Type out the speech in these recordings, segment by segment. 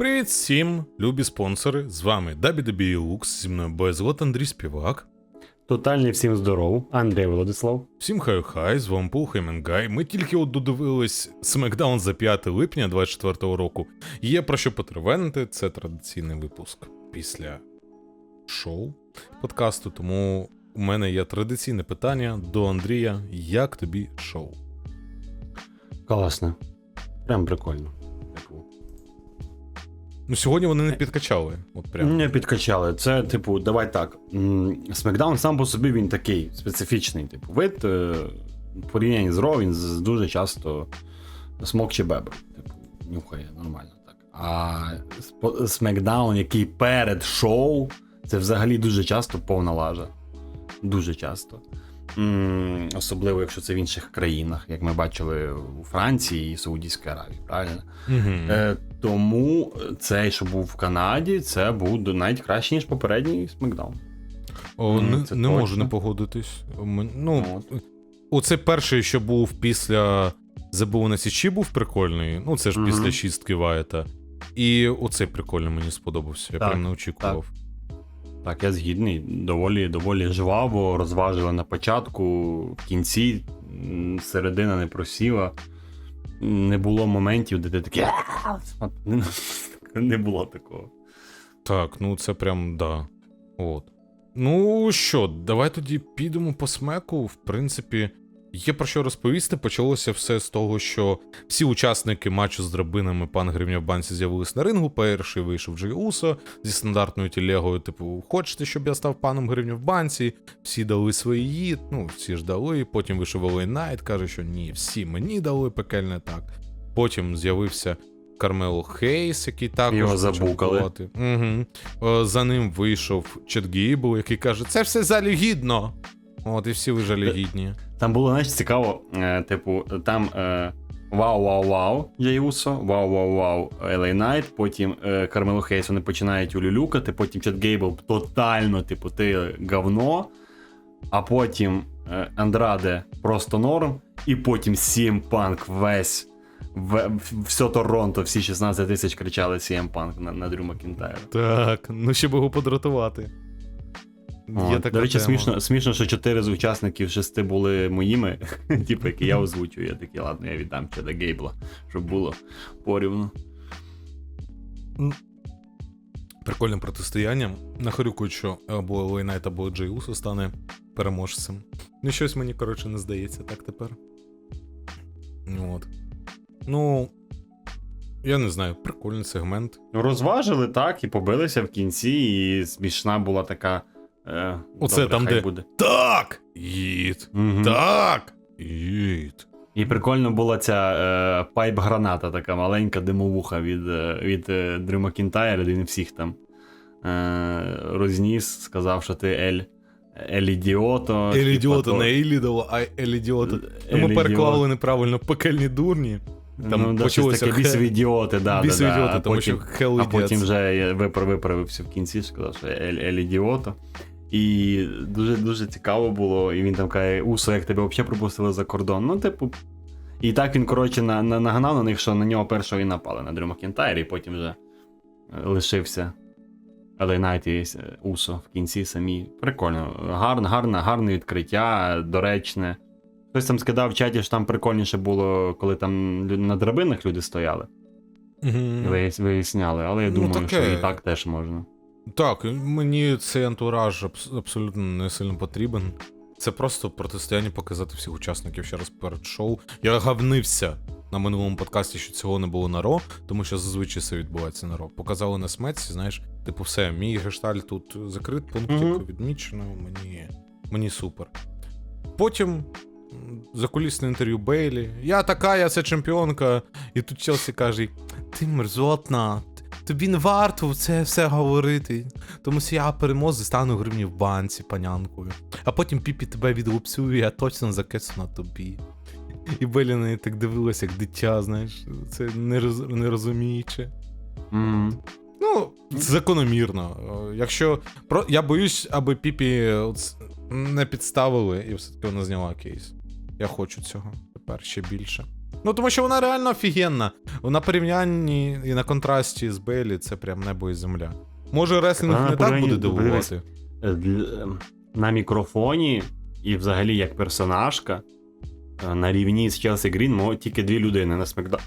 Привіт всім, любі спонсори! З вами WWE зі мною Безлот Андрій Співак. Тотальний всім здоров, Андрій Владислав. Всім хай хай, з вами Пул Хейменгай. Ми тільки от додивились SmackDown за 5 липня 24 року. Є про що потервенити, це традиційний випуск після шоу подкасту. Тому у мене є традиційне питання до Андрія: як тобі шоу? Класно. Прям прикольно. Ну, сьогодні вони не підкачали. От прям. Не підкачали. Це, типу, давай так. Смакдаун сам по собі він такий специфічний, типу, вид. е, В порівнянні з Ро, він дуже часто смокче бебер. Типу, нюхає нормально так. А Смакдаун, який перед шоу, це взагалі дуже часто повна лажа. Дуже часто. Особливо, якщо це в інших країнах, як ми бачили у Франції і Саудівській Аравії, правильно? Е, тому цей, що був в Канаді, це був навіть краще, ніж попередній Смакдаун. О, не, це не можу не погодитись. Ну, От. оце перший, що був після Забув на Січі, був прикольний. Ну, це ж Мгм. після чистки Вайта. І оцей прикольний мені сподобався. Я Так, прям не очікував. Так, я згідний. Доволі, доволі жваво, розважили на початку, в кінці, середина не просіла. Не було моментів, де ти такий. Не було такого. Так, ну це прям да. От. Ну що, давай тоді підемо по смеку. В принципі, є про що розповісти. Почалося все з того, що всі учасники матчу з драбинами пан Гривня в банці з'явились на рингу. Перший вийшов Джей Усо зі стандартною тілегою, типу, хочете, щоб я став паном Гривня в банці? Всі дали свої, ну, всі ж дали. Потім вийшов Олей Найт, каже, що ні, всі мені дали пекельне так. Потім з'явився Кармело Хейс, який також Його забукали. Угу. За ним вийшов Чет Гейбл, який каже: це все залюгідно. От, і всі ви жалюгідні. Там було, знаєш, цікаво, е, типу, там е, вау, вау, вау, Джей вау, вау, вау, Елей Найт, потім е, Кармело Хейс вони починають улюлюкати, потім Чет Гейбл тотально, типу, ти говно, а потім е, Андраде просто норм, і потім CM Punk весь. В, все Торонто, всі 16 тисяч кричали CM Punk на, на Дрю Макінтайра. Так, ну щоб його подратувати. О, Є така До речі, тема. смішно, смішно, що чотири з учасників шести були моїми, типу, які я озвучую. Я такий, ладно, я віддам Чеда Гейбла, щоб було порівну. Прикольним протистоянням. Нахорюкують, що або Елей Найт, або Джей Усо стане переможцем. Ну, щось мені, коротше, не здається так тепер. От. Ну. Я не знаю, прикольний сегмент. Ну, розважили так, і побилися в кінці, і смішна була така. Е, Оце добре, там, хай де- буде. Так! Їд! Мгм. Так! Їд! І прикольно була ця е, пайп-граната, така маленька димовуха від, е, від е, Дрю Макінтайра, він всіх там е, розніс, сказав, що ти Ель. Елідіото. Елідіота, не Елідово, а Елідіота. Ну, ми переклали неправильно пекельні дурні. Там ну, да, щось почалося таке хе- бісові ідіоти, да, Бісові да, да. а тому потім, що Hell а потім вже я випра- виправився в кінці, сказав, що ель, ель ідіото. І дуже дуже цікаво було. І він там каже, Усо, як тебе взагалі пропустили за кордон. Ну, типу. І так він, коротше, на, на, нагнав на них, що на нього першого і напали на Дрю Макінтайр, і потім вже е, лишився LA Knight і е, Усо в кінці самі. Прикольно. Гарне, гарне, гарне відкриття, доречне. Хтось там скидав в чаті, що там прикольніше було, коли там на драбинах люди стояли. Мгм. Вияс- Виясняли, але я Ну, думаю, таке. що і так теж можна. Так, мені цей антураж абс- абсолютно не сильно потрібен. Це просто протистояння показати всіх учасників ще раз перед шоу. Я гавнився на минулому подкасті, що цього не було на Ро, тому що зазвичай це відбувається на Ро. Показали на смеці, знаєш, типу, все, мій гештальт тут закрит, пунктик Мгм. відмічено, мені, мені супер. Потім закулісне інтерв'ю Бейлі. Я така, я це чемпіонка. І тут Челсі каже: ти мерзотна, тобі не варто це все говорити. Тому що я переможу стану гривні в банці панянкою. А потім піпі тебе відлупцює, я точно закису на тобі. І Белі на так дивилася, як дитя, знаєш, це не, роз, не розуміючи. Ну, закономірно. Е, Якщо. Про... Я боюсь, аби Піпі не підставили, і все-таки вона зняла кейс. Я хочу цього тепер ще більше. Ну, тому що вона реально офігенна. На порівнянні і на контрасті з Бейлі це прям небо і земля. Може, реслінг не так буде дивувати. Е, ем, На мікрофоні і взагалі як персонажка е, на рівні з Челсі Грін мо- тільки дві людини на смекда.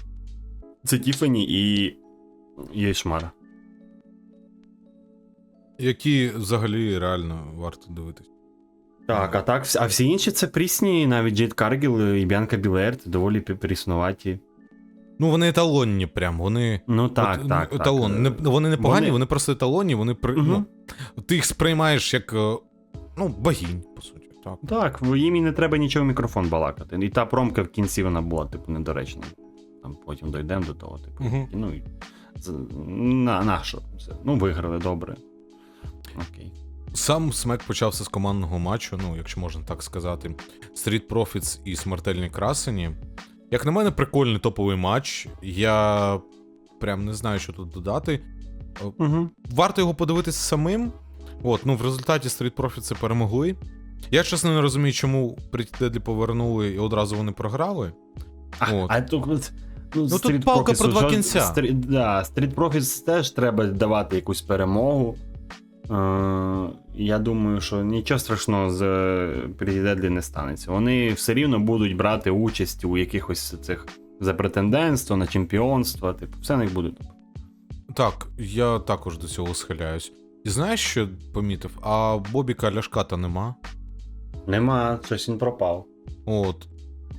Це Тіфані і Єшмара. Які взагалі реально варто дивитись. Так, а так, а всі інші це прісні, навіть Джейд Каргіл і Бянка Білер, це доволі пріснуваті. Ну, вони еталонні, прям. Вони. Ну так, от, так. еталон. так. Не, вони не погані, Вони- вони, просто еталонні, вони при. Мгм. Ну, ти їх сприймаєш як. е, Ну, богінь, по суті. Так. Так, їм і не треба нічого в мікрофон балакати. І та промка в кінці вона була, типу, недоречна. Там потім дійдемо до того, типу. Мгм. Ну, і на, на що це? Ну, виграли добре. Окей. Сам смек почався з командного матчу, ну, якщо можна так сказати. Street Profits і смертельні красені. Як на мене, прикольний топовий матч. Я прям не знаю, що тут додати. Угу. Варто його подивитися самим. От, ну в результаті Street Profits перемогли. Я чесно не розумію, чому Deadly повернули і одразу вони програли. А, От. а тут, от, ну, тут палка про два кінця. Стрі, да, Street Profits теж треба давати якусь перемогу. Е, я думаю, що нічого страшного з Pretty не станеться. Вони все рівно будуть брати участь у якихось цих за претендентство на чемпіонство. Типу, все них буде. Так, я також до цього схиляюсь. І знаєш, що помітив? А Бобіка Ляшката нема. Нема, щось він пропав. От.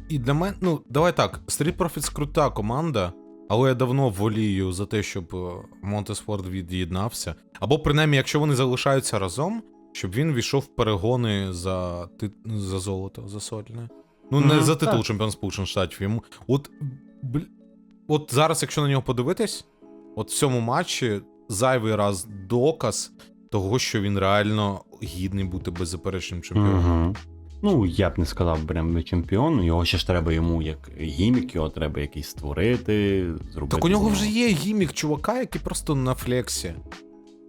І для мене, ну, давай так, Street Profits крута команда, але я давно волію за те, щоб е, Монтесфорд від'єднався. Або принаймні, якщо вони залишаються разом, щоб він війшов в перегони за, ти... за золото, за сольне. Ну, не Мгм, за титул чемпіон Сполучених Штатів. Йому. От, бл... от зараз, якщо на нього подивитись, от в цьому матчі зайвий раз доказ того, що він реально гідний бути беззаперечним чемпіоном. Угу. Ну, я б не сказав прям чемпіон. Його ще ж треба йому як гімік, його треба якийсь створити, зробити. Так у нього вже є гімік чувака, який просто на флексі.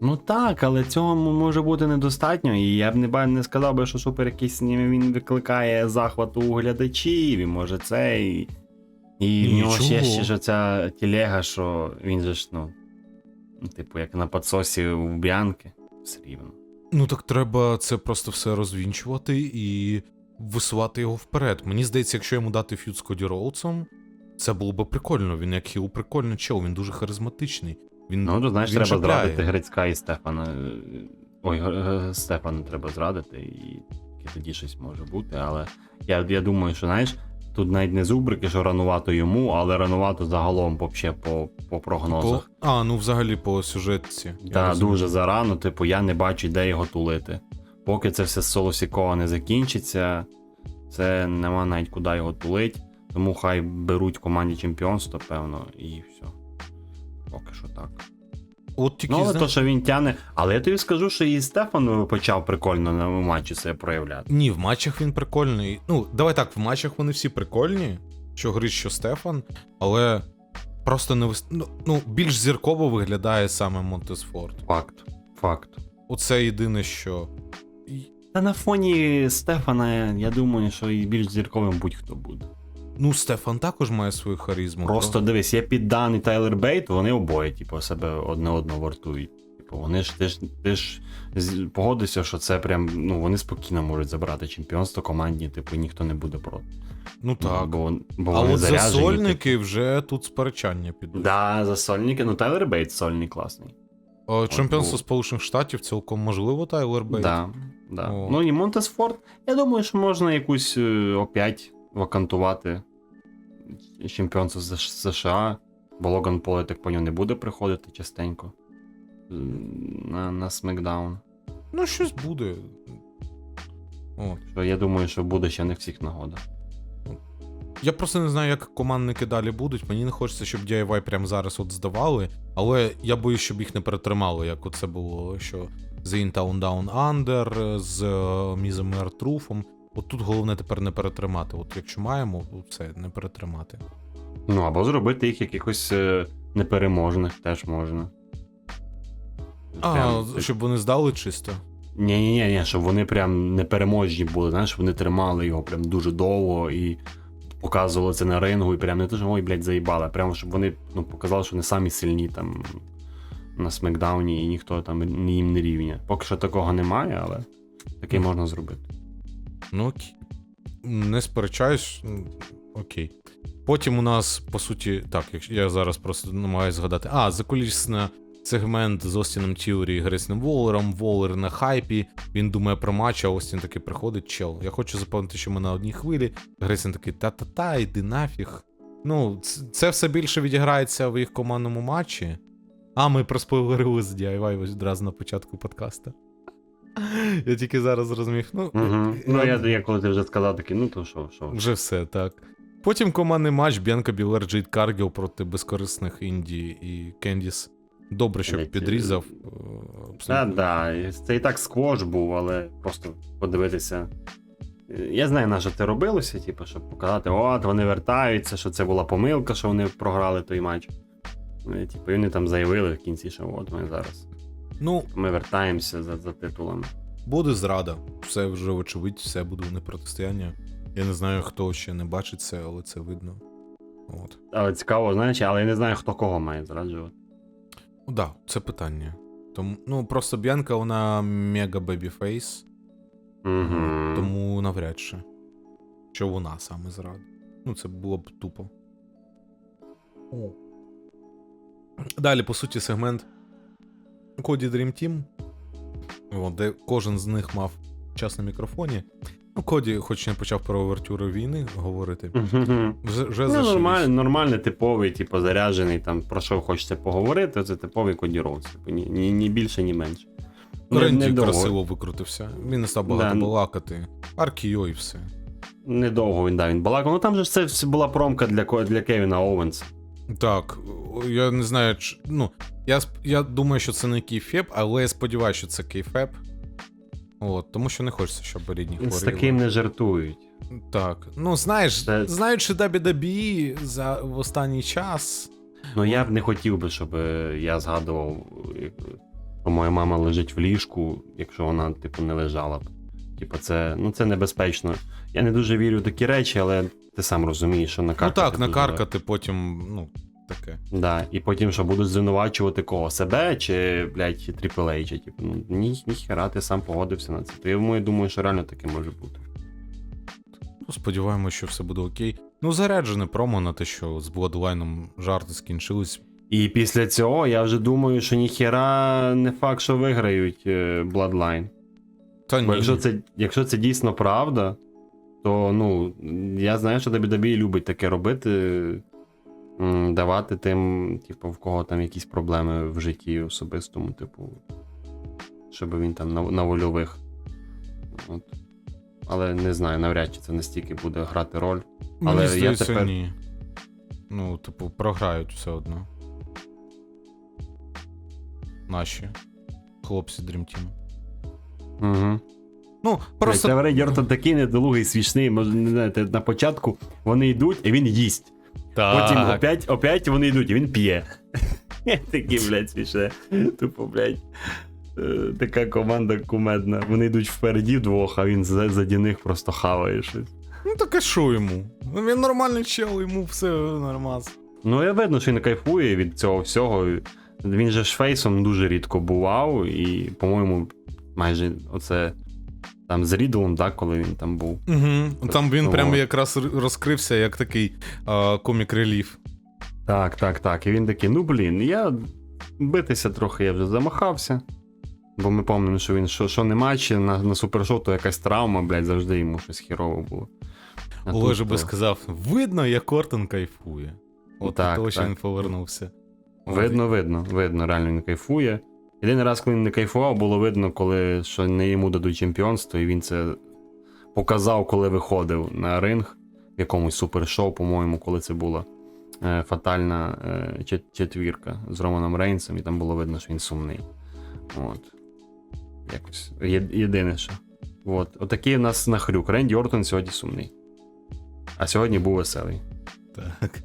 Ну так, але цього може бути недостатньо, і я б не, не сказав би, що супер якийсь він викликає захват у глядачів, і може це, і, і в нього ще, ще ж ця тілега, що він же ж, ну, ну, типу, як на подсосі у Бянки, все рівно. Ну так треба це просто все розвінчувати і висувати його вперед. Мені здається, якщо йому дати ф'ют з Коді Роудсом, це було би прикольно. Він як хіл прикольний чел, він дуже харизматичний. Він, Ну, то знаєш, він треба чіпляє. зрадити Грицька і Стефана. Ой, Стефана треба зрадити, і тоді щось може бути. Але я, я думаю, що знаєш, тут навіть не зубрики, що ранувато йому, але ранувато загалом вообще по, по По... прогнозах. А, ну взагалі по сюжетці. Так, дуже зарано, типу, я не бачу, де його тулити. Поки це все соло Сікова не закінчиться, це нема навіть куди його тулить. Тому хай беруть в команді чемпіонство, певно, і все. Поки що так. От тільки Ну, але знаєш... то, що він тяне. Але я тобі скажу, що і Стефан почав прикольно на матчі себе проявляти. Ні, в матчах він прикольний. Ну, давай так, в матчах вони всі прикольні, що Гриш, що Стефан, але просто не вис... ну, ну, більш зірково виглядає саме Монтесфорд. Факт. Факт. Оце єдине, що. Та на фоні Стефана, я думаю, що і більш зірковим будь-хто буде. Ну, Стефан також має свою харизму. Просто дивись, є піддан і Тайлер Бейт, вони обоє, типу, себе одне одного вартують. Типу, вони ж ти ж ти ж погодишся, що це прям, ну вони спокійно можуть забрати чемпіонство командні, типу, ніхто не буде проти. Ну так. Бо, бо а от заряджені, засольники вже тут сперечання Типу. підуть. Да, за сольники, ну Тайлер Бейт сольний класний. О, Чемпіонство був. Сполучених Штатів цілком можливо, Тайлер Бейт. Да, да. О. Ну і Монтесфорд, я думаю, що можна якусь е, опять вакантувати чемпіонство США, бо Логан Пол, я так поняв, не буде приходити частенько е, на, на SmackDown. Ну, щось буде. От. Що я думаю, що буде ще не всіх нагода. Я просто не знаю, як командники далі будуть. Мені не хочеться, щоб DIY прямо зараз от здавали, але я боюсь, щоб їх не перетримали, як оце було, що з Intown Down Under, з е, Мізом і Артруфом. От тут головне тепер не перетримати. От якщо маємо, це не перетримати. Ну або зробити їх якихось е, непереможних теж можна. А, Прям, щоб вони здали чисто. Ні, ні, ні, щоб вони прям непереможні були, знаєш, щоб вони тримали його прям дуже довго і показували це на рингу, і прям не те, що ой, блядь, заїбали, прямо щоб вони ну, показали, що вони самі сильні там на смекдауні і ніхто там їм не рівня. Поки що такого немає, але таке можна зробити. Ну окей. Не сперечаюсь. Окей. Потім у нас, по суті, так, я зараз просто намагаюся згадати. А, закулісний сегмент з Остіном Тіорі і Грейсом Воллером. Воллер на хайпі. Він думає про матч, а Остін такий приходить, чел. Я хочу запевнити, що ми на одній хвилі. Грейсен такий та-та-та, іди нафіг. Ну, це все більше відіграється в їх командному матчі. А, ми проспойлерили з DIY одразу на початку подкаста. Я тільки зараз зрозумів. Ну, Угу. Ну, я, я коли ти вже сказав, такий, ну то що, що. вже все, так. Потім командний матч Б'янка Білер Джейд Каргіл проти безкорисних Інді і Кендіс. Добре, що підрізав. е, Та абсолютно. да, це і так сквош був, але просто подивитися. Я знаю, на що це робилося, типу, щоб показати, от вони вертаються, що це була помилка, що вони програли той матч. Ну, Типу, і вони там заявили в кінці, що от ми зараз. Ну, Ми вертаємося за, за титулами. буде зрада. Все вже очевидь, все буде не протистояння. Я не знаю, хто ще не бачить це, але це видно. От. Але цікаво, знаєш, але я не знаю, хто кого має зраджувати. Ну да, це питання. Тому, ну, просто Б'янка, вона мега бебіфейс, Угу. тому навряд чи. Що вона саме зрада. Ну, це було б тупо. О. Далі, по суті, сегмент Коді Dream Team, от, де кожен з них мав час на мікрофоні. Ну, Коді, хоч не почав про овертюри війни говорити, вже, вже Ну, зашився. нормальний, нормальний, типовий, типу, заряджений, там, про що хочеться поговорити, це типовий кодіроуз. Типу, ні, ні, ні більше, ні менше. Ренді красиво викрутився. Він не став багато Да. балакати. Аркіо і все. Недовго він да, він балакав. Ну там же це все була промка для, для Кевіна Оуенса. Так, я не знаю, чи, ну, я, сп- я думаю, що це не кейфеп, але я сподіваюся, що це кейфеп. От, тому що не хочеться, щоб рідні хворіли. З таким не жартують. Так. Ну, знаєш, Це- знаючи WWE за в останній час. Ну я б не хотів би, щоб е, я згадував, що моя мама лежить в ліжку, якщо вона, типу, не лежала б. Типу, це, ну, це небезпечно. Я не дуже вірю в такі речі, але ти сам розумієш, що накаркати. ну так, дуже накаркати потім, ну, таке. Да, і потім що будуть звинувачувати кого? Себе чи, блядь, H, типу, ну ні, ніхера, ти сам погодився на це. То я думаю, що реально таке може бути. Ну, сподіваємося, що все буде окей. Ну, заряджене промо на те, що з Bloodline жарти скінчились. І після цього я вже думаю, що ніхера не факт, що виграють е, Bloodline. Та ні. Бо якщо це, якщо це дійсно правда, то ну, я знаю, що WWE любить таке робити. Давати тим, типу, в кого там якісь проблеми в житті особистому, типу, щоб він там на, на вольових. От. Але не знаю, навряд чи це настільки буде грати роль. Мені я тепер- ні. Ну, типу, програють все одно. Наші хлопці Dream Team. Угу. Ну, просто. Просто... Дьортон такий недолугий, смішний, може, не знаєте, на початку вони йдуть, і він їсть. Потім опять, опять вони йдуть, і він п'є. Такі, блядь, смішне. Тупо, блядь. е, Така команда кумедна. Вони йдуть впереді вдвох, а він за- заді них просто хаває щось. Ну так а що йому? Ну, Він нормальний чел, йому все нормас. Ну, я видно, що він кайфує від цього всього. Він же ж фейсом дуже рідко бував, і, по-моєму, майже оце там з Рідлом, так, коли він там був. Угу. Там він прямо якраз розкрився як такий комік реліф. Так, так, так. І він такий, ну блін, я битися трохи я вже замахався. Бо ми пам'ятаємо, що він що, що не матчі на, на супершоу, то якась травма, блядь, завжди йому щось хірово було. Олеже би сказав: видно, як Ортон кайфує. От Так, того, що він повернувся. Видно, видно, видно, реально він кайфує. Єдиний раз, коли він не кайфував, було видно, коли що не йому дадуть чемпіонство, і він це показав, коли виходив на ринг в якомусь супершоу, по-моєму, коли це була е, фатальна е, четвірка з Романом Рейнсом, і там було видно, що він сумний. От. Якось. Єдине що. От. Отакий у нас нахрюк. Ренді Ортон сьогодні сумний. А сьогодні був веселий. Так.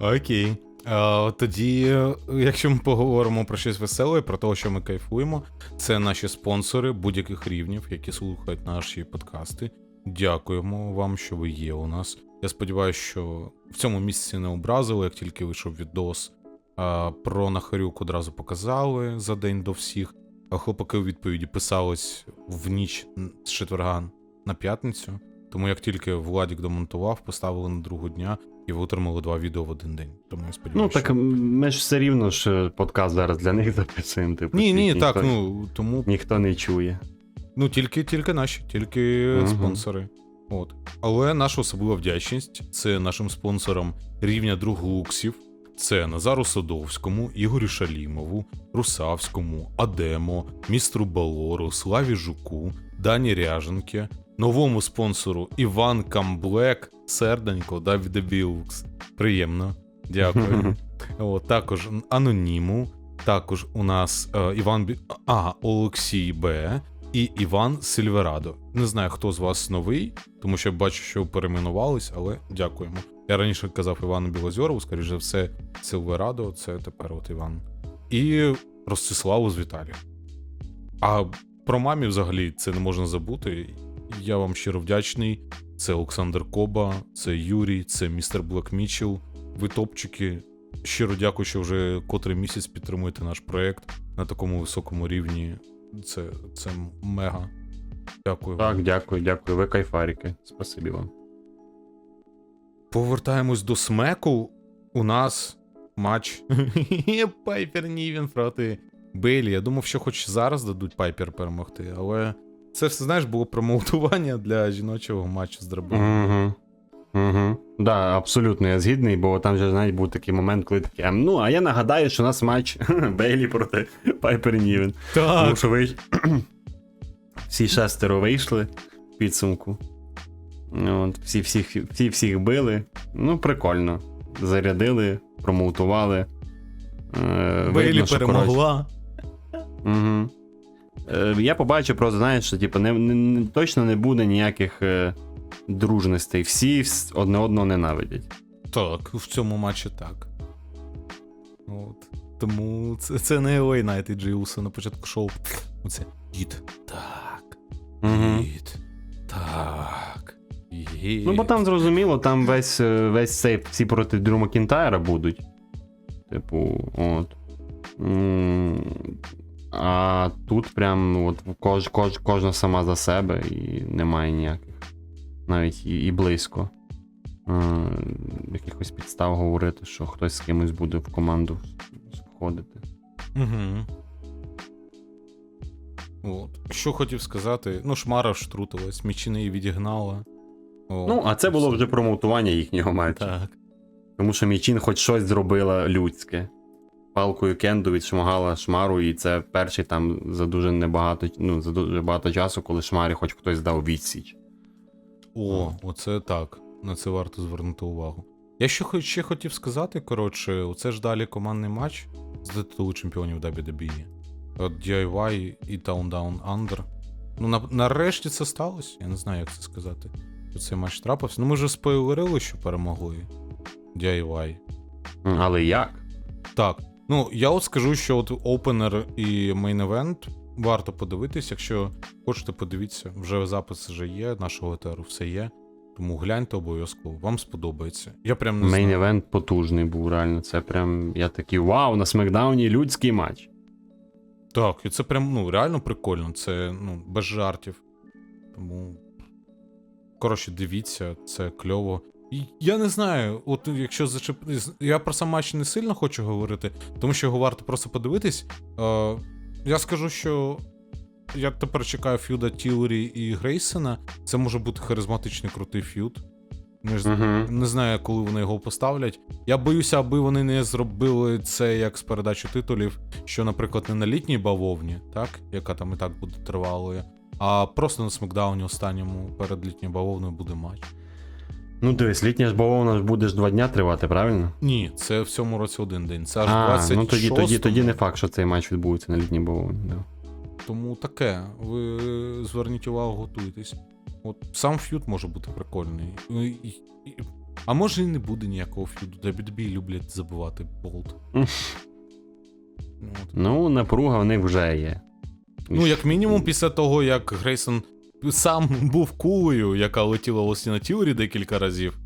Окей. А, тоді, е, якщо ми поговоримо про щось веселе, про те, що ми кайфуємо, це наші спонсори будь-яких рівнів, які слухають наші подкасти. Дякуємо вам, що ви є у нас. Я сподіваюся, що в цьому місці не образили, як тільки вийшов відос. Про Нахарюк одразу показали за день до всіх. Хлопаки у відповіді писались в ніч з четверга на п'ятницю. Тому як тільки Владік домонтував, поставили на другу дня і ви отримали два відео в один день. Тому я Ну сподіваюся. так ми ж все рівно ж подкаст зараз для них записуємо. Типу, Ні, ні, ніхто, так, ну тому ніхто не чує. Ну, тільки, тільки наші, тільки Мгм. спонсори. От. Але наша особлива вдячність це нашим спонсорам рівня друг луксів. Це Назару Садовському, Ігорю Шалімову, Русавському, Адемо, містру Балору, Славі Жуку, Дані Ряженке, новому спонсору Іван Камблек, Серденько, Давіде Білукс. Приємно. Дякую. От, також Аноніму, також у нас е, Іван Бі... а, Олексій Б. І Іван Сильверадо. Не знаю, хто з вас новий, тому що я бачу, що ви перейменувались, але дякуємо. Я раніше казав Івану Білозьорову, скоріш за все, Сильверадо, це тепер от Іван. І Ростиславу з Віталієм. А про мамі взагалі це не можна забути. Я вам щиро вдячний. Це Олександр Коба, це Юрій, це містер Блек Мічел. Ви топчики. Щиро дякую, що вже котрий місяць підтримуєте наш проект на такому високому рівні. Це, це мега. Дякую. вам. Так, дякую, дякую. Ви кайфарики. Спасибі вам. Повертаємось до смеку. У нас матч Пайпер Нівін проти Бейлі. Я думав, що хоч зараз дадуть Пайпер перемогти, але це все, знаєш, було промоутування для жіночого матчу з драбином. Угу. Угу. Да, абсолютно я згідний, бо там же навіть був такий момент, коли такі. «Ем, Ну, а я нагадаю, що у нас матч Бейлі проти Пайпер Нівен. Тому що ви... всі шестеро вийшли в підсумку. От, всі, всіх, всі всіх били. Ну, прикольно. Зарядили, промоутували. Е, Бейлі видно, що, перемогла. Угу. Е, я побачив просто, знаєш, що типу, не, не, не- точно не буде ніяких е, дружностей. Всі одне одного ненавидять. Так, в цьому матчі так. От. Тому це, це не Knight і Джей на початку шоу. Оце дід. Так. Угу. Дід. Так. Є. Ну, бо там зрозуміло, там весь, е, весь цей всі проти Дрю Макінтайра будуть. Типу, от. М, А тут прям ну, от кож, кож, кожна сама за себе і немає ніяких. Навіть і, і близько. Е, Якихось підстав говорити, що хтось з кимось буде в команду входити. Угу. От. Що хотів сказати? Ну, Шмара штрутилась, мічі її відігнала. О, Ну, а це було вже промоутування їхнього матчу. Так. Тому що Мічин хоч щось зробила людське. Палкою Кенду відшмагала Шмару, і це перший там за дуже небагато, ну, за дуже багато часу, коли Шмарі хоч хтось дав відсіч. О, оце так. На це варто звернути увагу. Я ще, ще хотів сказати, коротше, оце ж далі командний матч з титулу чемпіонів WWE. От DIY і Town Down Under. Ну, на, нарешті це сталося. Я не знаю, як це сказати. Що Цей матч трапився. Ну, ми вже спойлерили, що перемогли. DIY. Але як? Так. Ну, я от скажу, що от опенер і мейн евент варто подивитись. Якщо хочете, подивіться, вже запис вже є, нашого етеру все є. Тому гляньте обов'язково, вам сподобається. Я прям не Мейн знаю. евент потужний був, реально. Це прям. Я такий вау, на смакдауні людський матч. Так, і це прям ну, реально прикольно. Це ну, без жартів. Тому. Коротше, дивіться, це кльово. Я не знаю, от якщо зачеп... Я про сам матч не сильно хочу говорити, тому що його варто просто подивитись. Е, я скажу, що я тепер чекаю ф'юда Тілері і Грейсона. Це може бути харизматичний крутий ф'юд. Не, ж- Угу. не знаю, коли вони його поставлять. Я боюся, аби вони не зробили це як з передачі титулів, що, наприклад, не на літній бавовні, так, яка там і так буде тривалою, а просто на смакдауні останньому перед літньою бавовною буде матч. Ну дивись, літня ж бавовна ж буде ж два дня тривати, правильно? Ні, це в цьому році один день. Це аж А, 26 ну тоді, тоді, тоді не факт, що цей матч відбудеться на літній бавовні. Да. Тому таке. Ви зверніть увагу, готуйтесь. От сам ф'юд може бути прикольний. І- А може і не буде ніякого ф'юду. WWE люблять забивати болт. Ну, от. Ну, напруга в них вже є. Ну, як мінімум, після того, як Грейсон сам був кулею, яка летіла в Лосіна Тіорі декілька разів.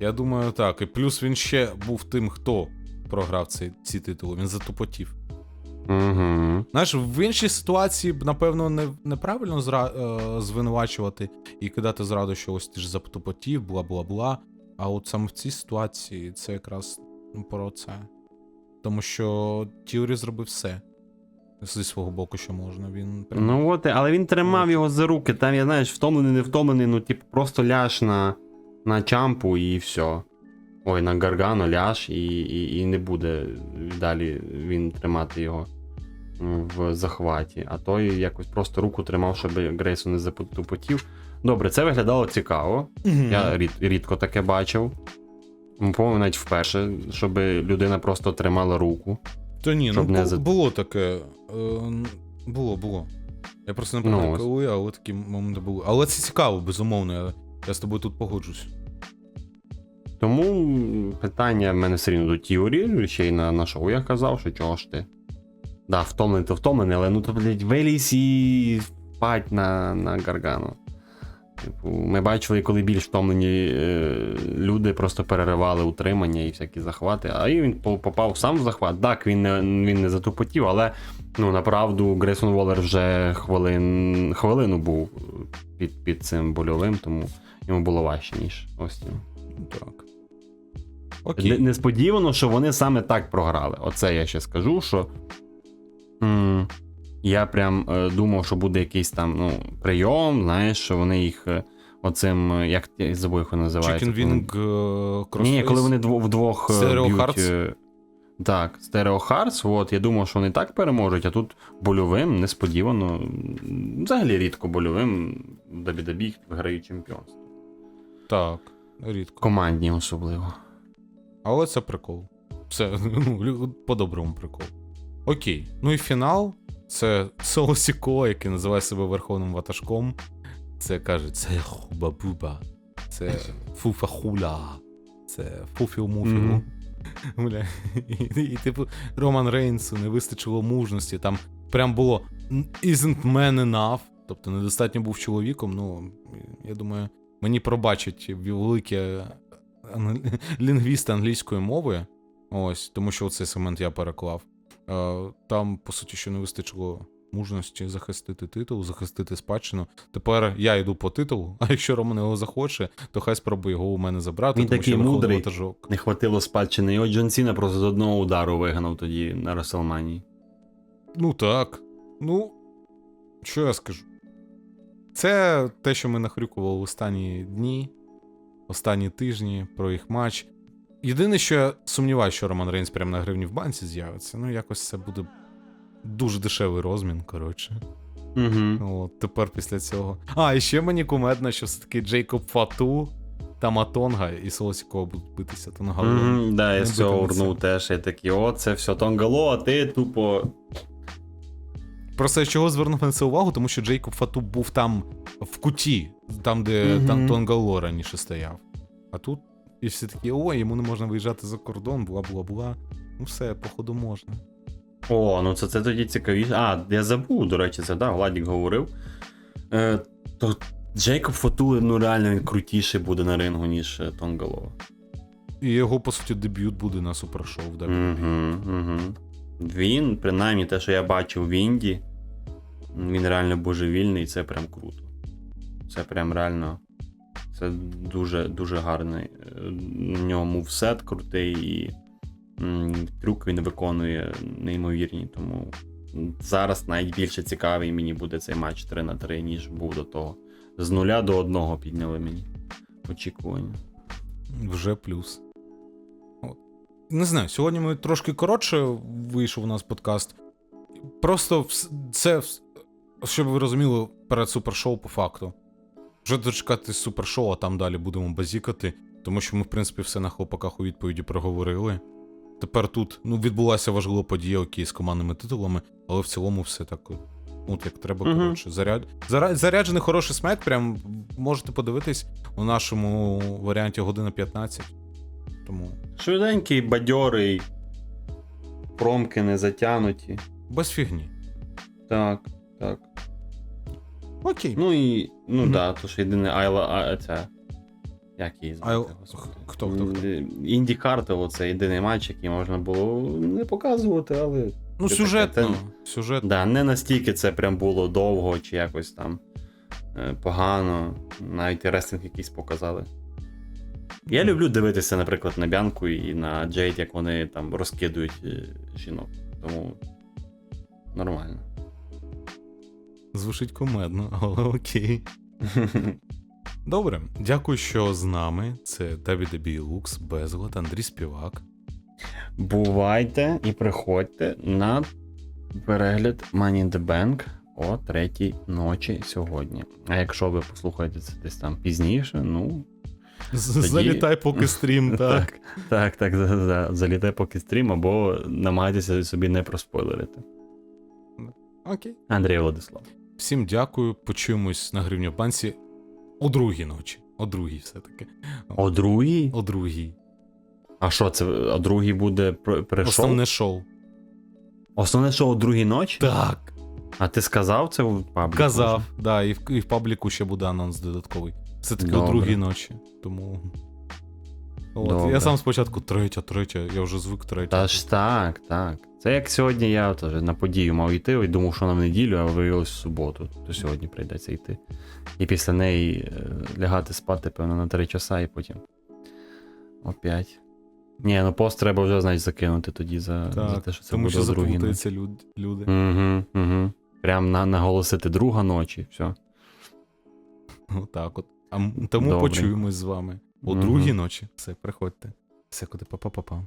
Я думаю, так. І плюс він ще був тим, хто програв цей, ці титули. Він затупотів. Угу. Знаєш, в іншій ситуації б, напевно, не, неправильно зра, е, звинувачувати і кидати зраду, що ось ти ж затупотів, бла бла бла. А от саме в цій ситуації це якраз ну, про це. Тому що Тіорі зробив все зі свого боку, що можна. Він прям Ну от, але він тримав його за руки. Там, я знаєш, втомлений, не втомлений, ну, типу, просто ляж на, на чампу і все. Ой, на гаргану ляж, і, і, і не буде далі він тримати його в захваті. А той якось просто руку тримав, щоб Грейсон не запотупотів. Добре, це виглядало цікаво. Я рід, рідко таке бачив. По-моєму, навіть вперше, щоб людина просто тримала руку. Та ні, ну щоб не за- було таке. Е, було, було. Я просто не Ну, пам'ятаю, ось. коли, але такі моменти були. Але це цікаво, безумовно. Я, я з тобою тут погоджусь. Тому питання в мене все рівно до Тіорі, ще й на, на шоу я казав, що чого ж ти. Да, втомлений, то втомлений, але ну то, блядь, вилізь і впадь на, на Гаргану. Типу, ми бачили, коли більш втомлені е, люди просто переривали утримання і всякі захвати, а і він попав сам в захват. Так, він не, він не затупотів, але ну, направду Грейсон Воллер вже хвилин, хвилину був під, під цим больовим, тому йому було важче, ніж. Ну, Так. Окей. Несподівано, що вони саме так програли. Оце я ще скажу, що м, я прям е, думав, що буде якийсь там ну, прийом, знаєш, що вони їх е, оцим, е, як я забув, як вони називаються. Chicken Wing uh, Ні, коли вони дво, вдвох е, Stereo б'ють, Hearts? е, Так, Stereo Hearts, от, я думав, що вони так переможуть, а тут больовим, несподівано. м, Взагалі рідко больовим WWE виграють чемпіонство. Так, рідко. Командні особливо. Але це прикол. Це ну, лю- по-доброму прикол. Окей. Ну і фінал це Соло Сіко, який називає себе верховним ватажком. Це каже, це хуба-буба, це фуфа-хуля, це фуфіл-муфіл. Мгм. Бля. І, і, типу, Роман Рейнсу не вистачило мужності. Там прям було isn't man enough, тобто недостатньо був чоловіком. Ну, я думаю, мені пробачать великі лінгвісти англійської мови. Ось, тому що цей сегмент я переклав. Там, по суті, що не вистачило мужності захистити титул, захистити спадщину. Тепер я йду по титулу, а якщо Роман його захоче, то хай спробує його у мене забрати, Він тому такий що мудрий. ватажок. Не хватило спадщини. І от Джон Сіна просто з одного удару вигнав тоді на Реселманії. Ну так. Ну, що я скажу? Це те, що ми нахрюкували в останні дні, останні тижні про їх матч. Єдине, що я сумніваюся, що Роман Рейнс прямо на гривні в банці з'явиться. Ну, якось це буде дуже дешевий розмін, коротше. Угу. От, тепер після цього. А, і ще мені кумедно, що все-таки Джейкоб Фату, Таматонга і Солосікова будуть битися. То Угу, да, я Не з цього урнув теж. Я такий, о, це все тонгало, а ти тупо. Просто я чого звернув на це увагу, тому що Джейкоб Фату був там в куті, там, де Мгм. там Тонгало раніше стояв. А тут і всі такі, ой, йому не можна виїжджати за кордон, бла-бла-бла. Ну все, походу можна. О, ну це, це тоді цікавіше. А, я забув, до речі, це да, Владік говорив. Е, то Джейкоб Фатули, ну реально він крутіший буде на рингу, ніж е, Тонгало. І його, по суті, дебют буде на супершоу в WWE. Угу, угу. Він, принаймні, те, що я бачив в Інді, він реально божевільний, і це прям круто. Це прям реально. Це дуже дуже гарний. Е, В нього мувсет крутий і трюк він виконує неймовірні. Тому зараз навіть більше цікавий мені буде цей матч 3 на 3, ніж був до того. З нуля до одного підняли мені очікування. Вже плюс. Не знаю, сьогодні ми трошки коротше вийшов у нас подкаст. Просто це, щоб ви розуміли, перед супершоу по факту. Вже дочекати супершоу, а там далі будемо базікати, тому що ми, в принципі, все на хлопаках у відповіді проговорили. Тепер тут ну, відбулася важлива подія, окей, з командними титулами, але в цілому все так. От як треба, Мгм. коротше. Заряд... Зара- Заряджений хороший смек, прям можете подивитись у нашому варіанті година 15. Тому Швиденький, бадьорий, промки не затянуті. без фігні. Так, так. Окей. Ну і. Ну Мгм. да, то що єдине Айла, а ця. Як її звати? Айл... Хто, хто, хто? Інді Картел, це єдиний матч, який можна було не показувати, але. Ну, Це сюжетно. таке, Сюжет. Да, не настільки це прям було довго чи якось там е, погано. Навіть рестлинг якийсь показали. Я люблю дивитися, наприклад, на Бянку і на Джейд, як вони там розкидують е, жінок. Тому нормально. Звучить кумедно, але окей. Добре, дякую, що з нами. Це WWE Лукс, Безглад, Андрій Співак. Бувайте і приходьте на перегляд Money in the Bank о третій ночі сьогодні. А якщо ви послухаєте це десь там пізніше, ну Тоді- Залітай поки стрім, так. Так, так, за- за- залітай поки стрім, або намагайтеся собі не проспойлерити. Окей. Андрій Владислав. Всім дякую. Почуємось на гривні в банці о другій ночі. О другій все-таки. О другій? О другій. А що це? О другій буде пр- Основне шоу. Основне шоу о другій ночі? Так. А ти сказав це в пабліку? Казав, вже? да, і в, і в пабліку ще буде анонс додатковий. Все таки о другій ночі. Тому. От, Добре. я сам спочатку третя, третя, я вже звик третя. Та ж так, так. Це як сьогодні я теж на подію мав йти і думав, що в неділю, а виявилось в суботу. То сьогодні прийдеться йти. І після неї е, лягати спати, певно, на 3 часа і потім. Опять. Ні, ну пост треба вже, значить, закинути тоді за, за те, що це тому буде що о другій ночі. заплутаються люд, люди. Угу, угу. Прям на, наголосити друга ночі, все. Отак от. А тому Добре. почуємось з вами Мгм. другій ночі. Все, приходьте. Все куди па-па-па-па.